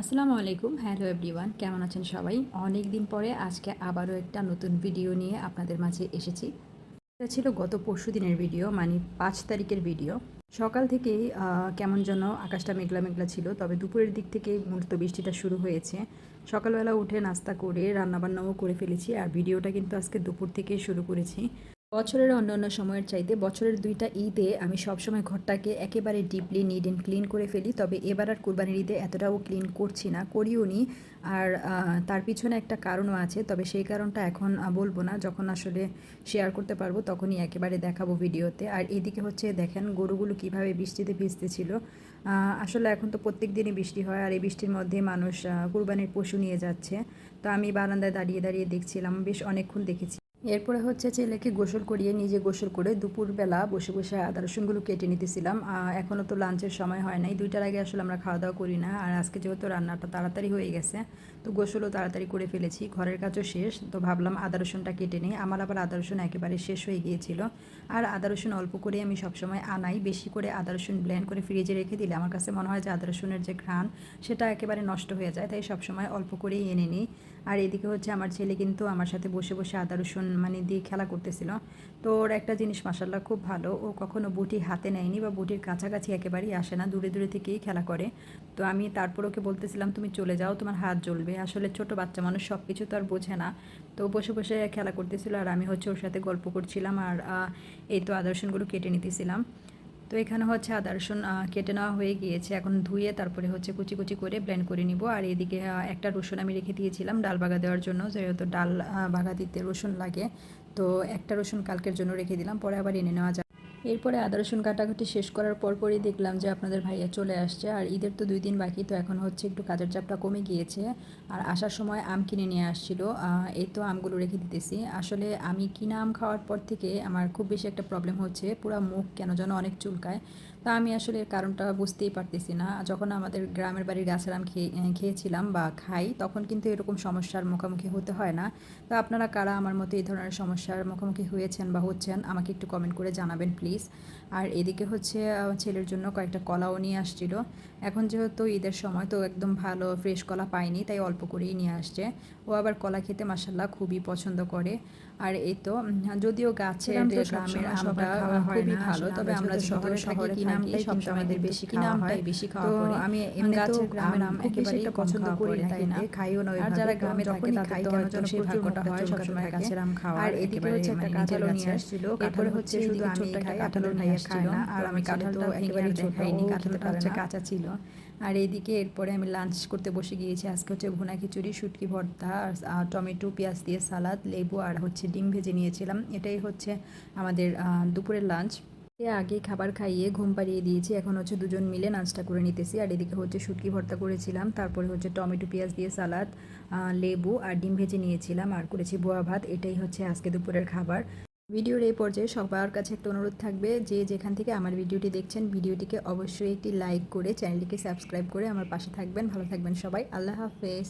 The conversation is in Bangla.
আসসালামু আলাইকুম। হ্যালো এভরিওয়ান কেমন আছেন সবাই? অনেক দিন পরে আজকে আবারও একটা নতুন ভিডিও নিয়ে আপনাদের মাঝে এসেছি। এটা ছিল গত পরশু দিনের ভিডিও মানে পাঁচ তারিখের ভিডিও সকাল থেকেই কেমন যেন আকাশটা মেঘলা মেঘলা ছিল, তবে দুপুরের দিক থেকে মূলত বৃষ্টিটা শুরু হয়েছে। সকালবেলা উঠে নাস্তা করে, রান্নাবান্নাও করে ফেলেছি, আর ভিডিওটা কিন্তু আজকে দুপুর থেকেই শুরু করেছি। বছরের অন্য অন্য সময়ের চাইতে বছরের দুইটা ঈদে আমি সবসময় ঘরটাকে একেবারে ডিপলি নিড অ্যান্ড ক্লিন করে ফেলি। তবে এবার আর কোরবানির ঈদে এতটাও ক্লিন করছি না, করিও নি। আর তার পিছনে একটা কারণও আছে, তবে সেই কারণটা এখন বলব না। যখন আসলে শেয়ার করতে পারব, তখনই একেবারে দেখাবো ভিডিওতে। আর এদিকে হচ্ছে, দেখেন গরুগুলো কীভাবে বৃষ্টিতে ভিজতেছিল। আসলে এখন তো প্রত্যেক দিনই বৃষ্টি হয়, আর এই বৃষ্টির মধ্যে মানুষ কুরবানির পশু নিয়ে যাচ্ছে। তো আমি বারান্দায় দাঁড়িয়ে দাঁড়িয়ে দেখছিলাম, বেশ অনেকক্ষণ দেখেছি। এরপরে হচ্ছে ছেলেকে গোসল করিয়ে নিজে গোসল করে দুপুরবেলা বসে বসে আদা রসুনগুলো কেটে নিতেছিলাম। এখনও তো লাঞ্চের সময় হয় নাই। দুইটার আগে আসলে আমরা খাওয়া দাওয়া করি না। আর আজকে যেহেতু রান্নাটা তাড়াতাড়ি হয়ে গেছে, তো গোসলও তাড়াতাড়ি করে ফেলেছি। ঘরের কাজও শেষ, তো ভাবলাম আদা রসুনটা কেটে নিই। আমার আবার আদা রসুন একেবারে শেষ হয়ে গিয়েছিল। আর আদা রসুন অল্প করে আমি সবসময় আনাই। বেশি করে আদা রসুন ব্লেন্ড করে ফ্রিজে রেখে দিলে আমার কাছে মনে হয় যে আদা রসুনের যে ঘ্রাণ, সেটা একেবারে নষ্ট হয়ে যায়। তাই সবসময় অল্প করেই এনে নিই। আর এদিকে হচ্ছে আমার ছেলে কিন্তু আমার সাথে বসে বসে আদা রসুন মানে দিয়ে খেলা করতেছিল। তো ওর একটা জিনিস মাসাল্লাহ খুব ভালো, ও কখনো বুটি হাতে নেয়নি বা বুটির কাছাকাছি একেবারেই আসে না, দূরে দূরে থেকেই খেলা করে। তো আমি তারপর ওকে বলতেছিলাম, তুমি চলে যাও, তোমার হাত জ্বলবে। আসলে ছোট বাচ্চা মানুষ সব কিছু তো আর বোঝে না। তো বসে বসে খেলা করতেছিল আর আমি হচ্ছে ওর সাথে গল্প করছিলাম আর এই তো আদর্শনগুলো কেটে নিতেছিলাম। তো এখানে হচ্ছে আদা, রসুন কেটে নেওয়া হয়ে গিয়েছে। এখন ধুয়ে তারপরে হচ্ছে কুচি কুচি করে ব্লেন্ড করে নিব। আর এদিকে একটা রসুন আমি রেখে দিয়েছিলাম ডাল বাগা দেওয়ার জন্য, যেহেতু ডাল বাগা দিতে রসুন লাগে। তো একটা রসুন কালকের জন্য রেখে দিলাম, পরে আবার এনে নেওয়া যায় এরপরে আদা রসুন কাটাকুটি শেষ করার পরপরই দেখলাম যে আপনাদের ভাইয়া চলে আসছে, আর ঈদের তো দুই দিন বাকি, তো এখন হচ্ছে একটু কাজের চাপটা কমে গিয়েছে। আর আসার সময় আম কিনে নিয়ে আসছিল এই তো আমগুলো রেখে দিতেছি। আসলে আমি কিনা আম খাওয়ার পর থেকে আমার খুব বেশি একটা প্রবলেম হচ্ছে, পুরো মুখ কেন যেন অনেক চুলকায়। তা আমি আসলে কারণটা বুঝতেই পারতেছি না। যখন আমাদের গ্রামের বাড়ির গাছের আম খেয়ে খেয়েছিলাম বা খাই, তখন কিন্তু এরকম সমস্যার মুখোমুখি হতে হয় না। তো আপনারা কারা আমার মতো এই ধরনের সমস্যার মুখোমুখি হয়েছেন বা হচ্ছেন, আমাকে একটু কমেন্ট করে জানাবেন প্লিজ আর এদিকে হচ্ছে ছেলের জন্য কয়েকটা কলাও নিয়ে আসছিল। এখন যেহেতু ঈদের সময়, তো একদম ভালো ফ্রেশ কলা পাইনি তাই অল্প করেই নিয়ে আসছে। ও আবার কলা খেতে মাসাল্লাহ খুবই পছন্দ করে। আর এই তো যদিও গাছের গ্রামের আমটা খাওয়া খুবই ভালো তবে আমরা শহরে শহরে সবসময় বেশি খাওয়া খাওয়া হয়। বেশি খাওয়া পড়ে আমি এমনিতেও গাছের গ্রামের আম একেবারেই পছন্দ করি করি না খাইও না আর যারা গ্রামে থাকে তাদের তো হয়তো সেই ভাগ্যটা হয় সবসময়। গাছের আম খাওয়ার আর এদিকে হচ্ছে একটা মানে নিজের নিয়ে আসছিল। কাঁঠাল হচ্ছে শুধু আমি খাই কাঁঠালও নিয়ে না। আর আমি ছেলে তো একেবারেই ও কাঁঠালটা হচ্ছে কাঁচা ছিল আর এইদিকে এরপরে আমি লাঞ্চ করতে বসে গিয়েছি। আজকে হচ্ছে ভুনা খিচুড়ি, শুটকি ভর্তা, আর টমেটো, পেঁয়াজ দিয়ে সালাদ, লেবু আর হচ্ছে ডিম ভেজে নিয়েছিলাম। এটাই হচ্ছে আমাদের দুপুরের লাঞ্চ আগে খাবার খাইয়ে ঘুম পাড়িয়ে দিয়েছি। এখন হচ্ছে দুজন মিলে নাস্তা করে নিতেছি। আর এদিকে হচ্ছে শুটকি ভর্তা করেছিলাম। তারপরে হচ্ছে টমেটো, পেঁয়াজ দিয়ে সালাদ লেবু আর ডিম ভেজে নিয়েছিলাম। আর করেছি বোয়া ভাত। এটাই হচ্ছে আজকে দুপুরের খাবার। ভিডিওর এই পর্যায়ে সবার কাছে একটা অনুরোধ থাকবে, যে যেখান থেকে আমার ভিডিওটি দেখছেন, ভিডিওটিকে অবশ্যই একটি লাইক করে চ্যানেলটিকে সাবস্ক্রাইব করে আমার পাশে থাকবেন। ভালো থাকবেন সবাই। আল্লাহ হাফেজ।